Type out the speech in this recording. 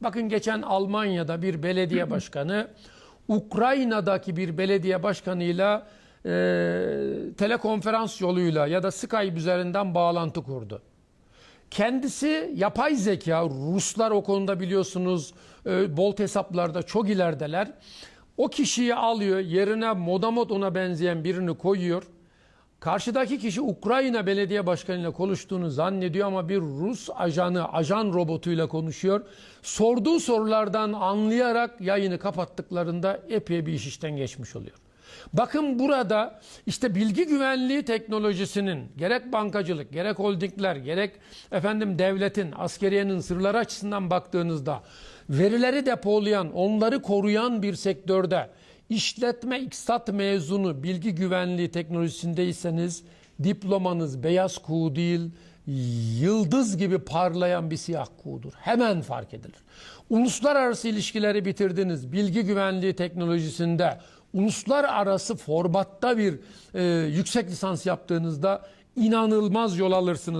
Bakın geçen Almanya'da bir belediye başkanı Ukrayna'daki bir belediye başkanıyla e, telekonferans yoluyla ya da Skype üzerinden bağlantı kurdu. Kendisi yapay zeka, Ruslar o konuda biliyorsunuz e, Bolt hesaplarda çok ilerideler. O kişiyi alıyor, yerine modamot ona benzeyen birini koyuyor. Karşıdaki kişi Ukrayna belediye başkanıyla konuştuğunu zannediyor ama bir Rus ajanı, ajan robotuyla konuşuyor. Sorduğu sorulardan anlayarak yayını kapattıklarında epey bir iş işten geçmiş oluyor. Bakın burada işte bilgi güvenliği teknolojisinin gerek bankacılık, gerek holdingler, gerek efendim devletin, askeriyenin sırları açısından baktığınızda verileri depolayan, onları koruyan bir sektörde işletme iktisat mezunu bilgi güvenliği teknolojisindeyseniz diplomanız beyaz kuğu değil, yıldız gibi parlayan bir siyah kuğudur. Hemen fark edilir. Uluslararası ilişkileri bitirdiniz. Bilgi güvenliği teknolojisinde uluslararası formatta bir e, yüksek lisans yaptığınızda inanılmaz yol alırsınız.